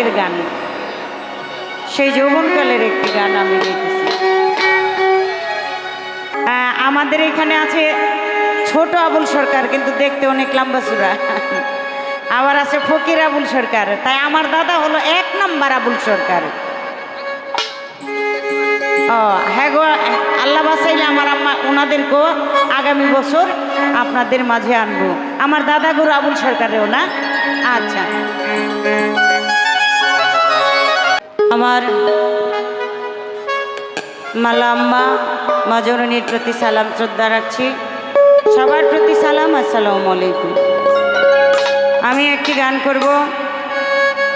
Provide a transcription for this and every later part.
যৌবনকালের গান। সেই যৌবনকালের একটি গান আমি আহ, আমাদের এখানে আছে ছোট আবুল সরকার কিন্তু দেখতে অনেক লম্বা চূড়া আবার আছে ফকির আবুল সরকার। তাই আমার দাদা হলো এক নাম্বার আবুল সরকার। ও হ্যাঁ গো আল্লাহ বাসাইলে আমার আম্মা ওনাদেরকেও আগামী বছর আপনাদের মাঝে আনব। আমার দাদা গুরু আবুল সরকারেও না? আচ্ছা। আমার মালাম্মা মাজরণীর প্রতি সালাম শ্রদ্ধা রাখছি। সবার প্রতি সালাম, আসসালামু আলাইকুম। আমি একটি গান করব।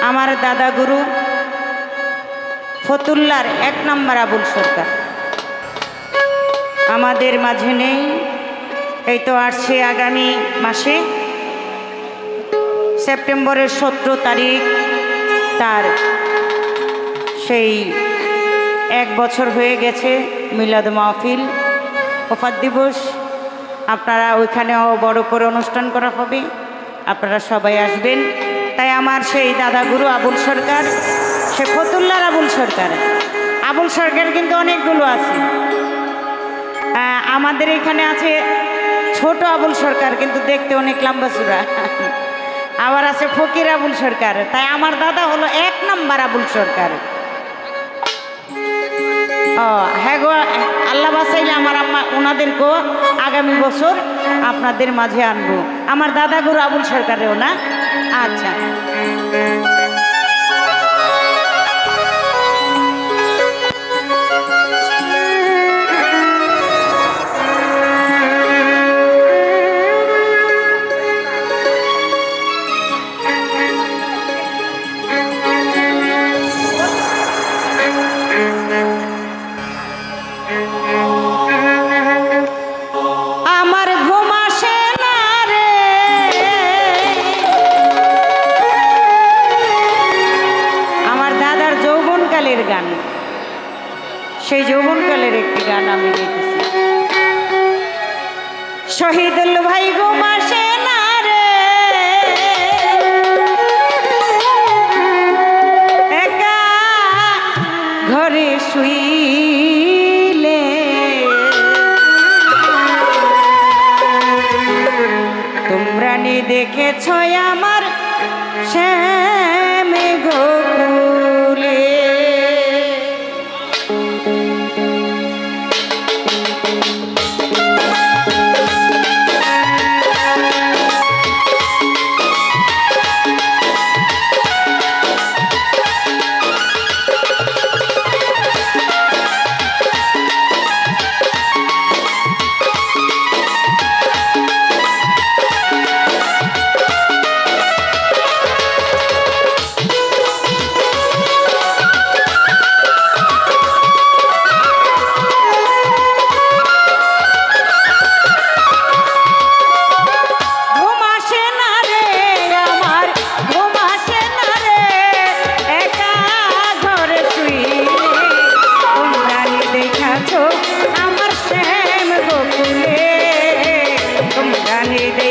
আমার দাদা গুরু ফতুল্লার এক নম্বর আবুল সরকার আমাদের মাঝে নেই, এই তো আসছে আগামী মাসে। সেপ্টেম্বরের সতেরো তারিখ তার সেই এক বছর হয়ে গেছে মিলাদ মাহফিল, ওফাত দিবস। আপনারা ওইখানেও বড় করে অনুষ্ঠান করা হবে। আপনারা সবাই আসবেন। তাই আমার সেই দাদাগুরু আবুল সরকার, সে ফতুল্লার আবুল সরকার। আবুল সরকার কিন্তু অনেকগুলো আছে। আমাদের এখানে আছে ছোট আবুল সরকার, কিন্তু দেখতে অনেক লম্বা চূড়া। আবার আছে ফকির আবুল সরকার। তাই আমার দাদা হলো এক নাম্বার আবুল সরকার। হ্যাঁ গো, আল্লাহ বাসাইলে আমার আম্মা ওনাদেরকেও আগামী বছর আপনাদের মাঝে আনব। আমার দাদাগুরু আবুল সরকারেও না? আচ্ছা। সেই যৌবনকালের একটি গান আমি গেতেছি শহীদুল ভাই তোমরা নি দেখেছ আমার শ্যামে Come on, de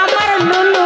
আমার লুলু